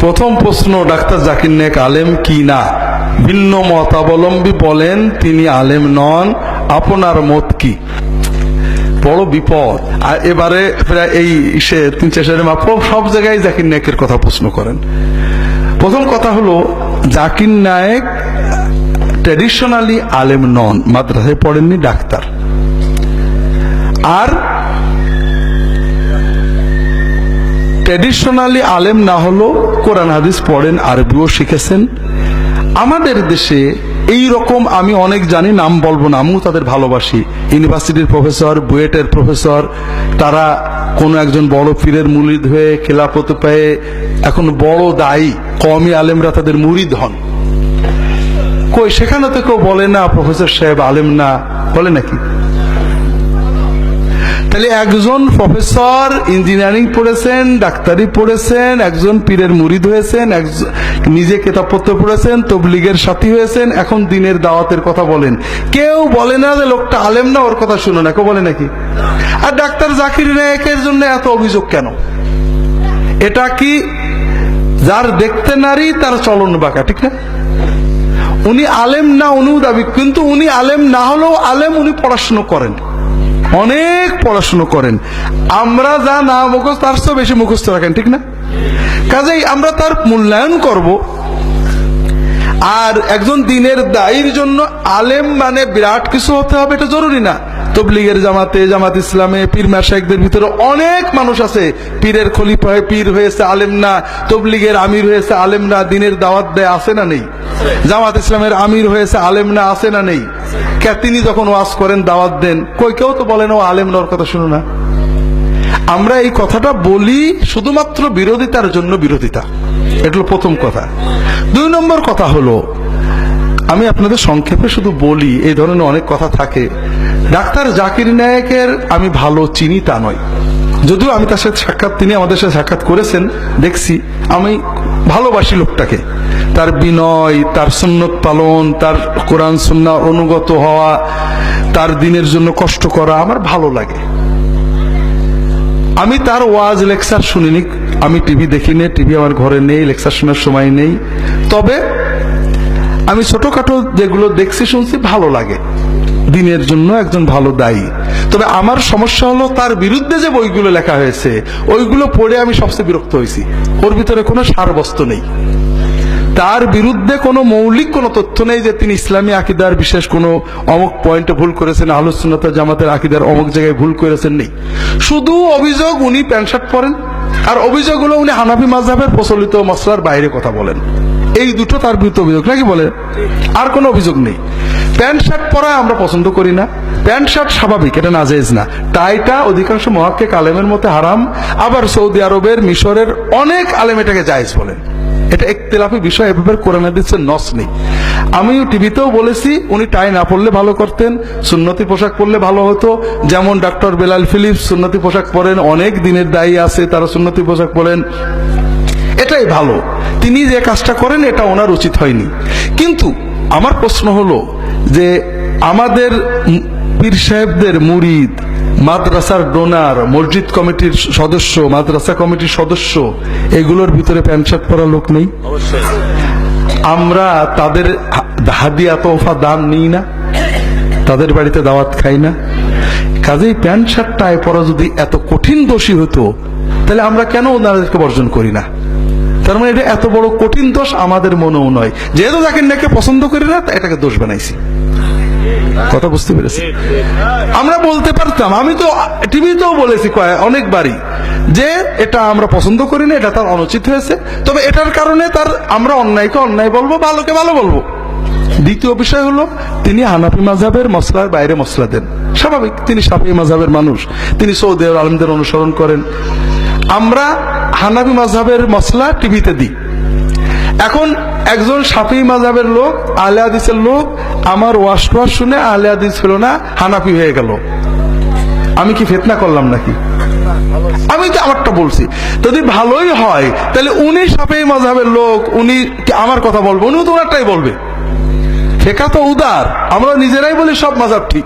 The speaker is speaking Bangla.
প্রথম প্রশ্ন, ডাক্তার জাকির নায়ক আলেম কি না? ভিন্ন মতাবলম্বী বলেন, তিনি আলেম নন, আপনার মত কি? বড় বিপদ। আর এবারে প্রায় এই সে তিন চার মাপ, সব জায়গায় জাকির নায়কের কথা প্রশ্ন করেন। প্রথম কথা হলো, জাকির নায়েক ট্র্যাডিশনালি আলেম নন, মাদ্রাসায় পড়েননি ডাক্তার। আর ট্র্যাডিশনালি আলেম না হলো কোরআন হাদিস পড়েন, আরবিও শিখেছেন। আমাদের দেশে এই রকম আমি অনেক জানি, নাম বলব না, আমিও তাদের ভালোবাসি। ইউনিভার্সিটির প্রফেসর, বুয়েটের প্রফেসর, তারা কোনো একজন বড় পীরের মুরিদ হয়ে খেলাফত পেয়ে এখন বড় দায়ী কমই আলেমরা তাদের মুরিদ হন। কই, সেখানে তো কেউ বলে না, প্রফেসর সাহেব আলেম না, বলে নাকি? তাহলে একজন প্রফেসর, ইঞ্জিনিয়ারিং পড়েছেন, ডাক্তারি পড়েছেন, একজন পীরের মুরিদ হয়েছেন নিজে কেতাবপত্র পড়েছেন, তবলিগের সাথী হয়েছেন, এখন দিনের দাওয়াতের কথা বলেন। কেউ বলে না যে লোকটা আলেম না, ওর কথা শুনো না কেউ বলে নাকি? আর ডাক্তার জাকির নায়কের জন্য এত অভিযোগ কেন? এটা কি যার দেখতে নারী, তার চলন বাঁকা, ঠিক না? উনি আলেম না, উনিও দাবি, কিন্তু উনি আলেম না হলেও আলেম উনি পড়াশুনো করেন। অনেক পড়াশুনো করেন। আমরা যা না মুখস্থ, তার চেয়ে বেশি মুখস্থ রাখেন, ঠিক না? কাজেই আমরা তার মূল্যায়ন করব। আর একজন দিনের দায়ীর জন্য আলেম মানে বিরাট কিছু হতে হবে, এটা জরুরি না। তবলিগের জামাতে, জামাত ইসলামে, পীর মাসাইকদের ভিতরে অনেক মানুষ আছে। পীরের খলিফা হয়ে পীর হয়েছে, আলেম না। তবলিগের আমির হয়েছে, আলেম না। দিনের দাওয়াত দেয়, আছে না নেই? জামাত ইসলামের আমির হয়েছে, আলেম না, আছে না নেই? তিনি যখন ওয়াজ করেন, দাওয়াত দেন, কই কেউ তো বলেন ও আলেম নর কথা শুনো না। আমরা এই কথাটা বলি শুধুমাত্র বিরোধিতার জন্য বিরোধিতা। এটা হলো প্রথম কথা। দুই নম্বর কথা হলো, আমি আপনাদের সংক্ষেপে শুধু বলি, এই ধরনের অনেক কথা থাকে। ডাক্তার জাকির নায়কের আমি ভালো চিনি তা নয়। যদিও আমি তার সাথে সাক্ষাৎ, তিনি আমাদের সাথে সাক্ষাৎ করেছেন, দেখছি। আমি ভালোবাসি লোকটাকে। তার বিনয়, তার সুন্নত পালন, তার কোরআন সুন্না অনুগত হওয়া, তার দিনের জন্য কষ্ট করা আমার ভালো লাগে। আমি তার ওয়াজ, লেকচার শুনিনি। আমি টিভি দেখি নে টিভি আমার ঘরে নেই, লেকচার শোনার সময় নেই। তবে আমি ছোটখাটো যেগুলো দেখছি, শুনছি, ভালো লাগে। দিনের জন্য একজন ভালো দায়ী। তবে আমার সমস্যা হলো তার বিরুদ্ধে যে বইগুলো লেখা হয়েছে, ওইগুলো পড়ে আমি সবচেয়ে বিরক্ত হয়েছি। ওর ভিতরে কোনো সারবস্ত নেই। তার বিরুদ্ধে কোনো মৌলিক কোনো তথ্য নেই যে তিনি ইসলামী আকিদার বিশেষ কোনো অমুক পয়েন্টে ভুল করেছেন আলোচনাতা জামাতের আকিদার অমুক জায়গায় ভুল করেছেন নেই। শুধু অভিযোগ উনি প্যান্ট শার্ট পরেন, আর অভিযোগ হলো উনি হানাফি মাঝহের প্রচলিত মশলার বাইরে কথা বলেন। এই দুটো তার বিরুদ্ধে অভিযোগ, নাকি বলে? আর কোনো অভিযোগ নেই। প্যান্ট শার্ট পরা আমরা পছন্দ করি না। প্যান্ট শার্ট স্বাভাবিক, এটা নাজেজ না। টাইটা অধিকাংশ মহাক্কে আলেমের মতে হারাম। আবার সৌদি আরবের মিশরের অনেক আলেম এটাকে জায়েজ বলেন। এটা একতেলাফি বিষয়, এভাবে কোরআন হাদিসের নস নেই। আমি টিভিতেও বলেছি, উনি টাই না পড়লে ভালো করতেন, সুন্নতি পোশাক পরলে ভালো হতো। যেমন ডক্টর বেলাল ফিলিপস সুন্নতি পোশাক পরেন, অনেক দিনের দায়ী আছে, তারা সুন্নতি পোশাক পরেন। এটাই ভালো। তিনি যে কাজটা করেন এটা ওনার উচিত হয়নি। কিন্তু আমার প্রশ্ন হলো যে আমাদের পীর সাহেবদের মুরিদ মাদ্রাসার ডোনার মসজিদ কমিটির সদস্য মাদ্রাসা কমিটির সদস্য এগুলোর ভিতরে প্যান্ট শার্ট পরা লোক নেই? আমরা তাদের হাদিয়া তোফা দান নিই না তাদের বাড়িতে দাওয়াত খাই না। কাজেই প্যান্ট শার্ট টাই পরা যদি এত কঠিন দোষী হতো তাহলে আমরা কেন ওনাদেরকে বর্জন করি না? তার মানে এটা এত বড় কঠিন দোষ আমাদের মনেও নয়। যেহেতু তাকে নাকি পছন্দ করি না এটাকে দোষ বানাইছি। কথা বুঝতে পেরেছি আমরা বলতে পারতাম, আমি তো টিভিতেও বলেছি অনেকবারই, যে এটা আমরা পছন্দ করি না, এটা তার অনুচিত হয়েছে। তবে এটার কারণে তার আমরা অন্যায়কে অন্যায় বলব, ভালোকে ভালো বলব। দ্বিতীয় বিষয় হলো, তিনি হানাফি মাঝাবের মশলার বাইরে মশলা দেন। স্বাভাবিক, তিনি সাফি মাঝাবের মানুষ। তিনি সৌদি আলমদের অনুসরণ করেন। আমরা হানাফি মাঝাবের মশলা টিভিতে দিই। এখন একজন সাফি মাজাবের লোক হাদিসের লোক আমার ওয়াশ টোয়াশ শুনে আলে হাদিস ছিল না, হানাফি হয়ে গেল। আমি কি ফেতনা করলাম নাকি? আমি তো আমারটা বলছি। যদি ভালোই হয়, তাহলে উনি সাফি মাজাবের লোক, উনি আমার কথা বলব? উনিও তো ওনারটাই বলবে। ফেকা তো উদার। আমরা নিজেরাই বলি সব মাজাব ঠিক।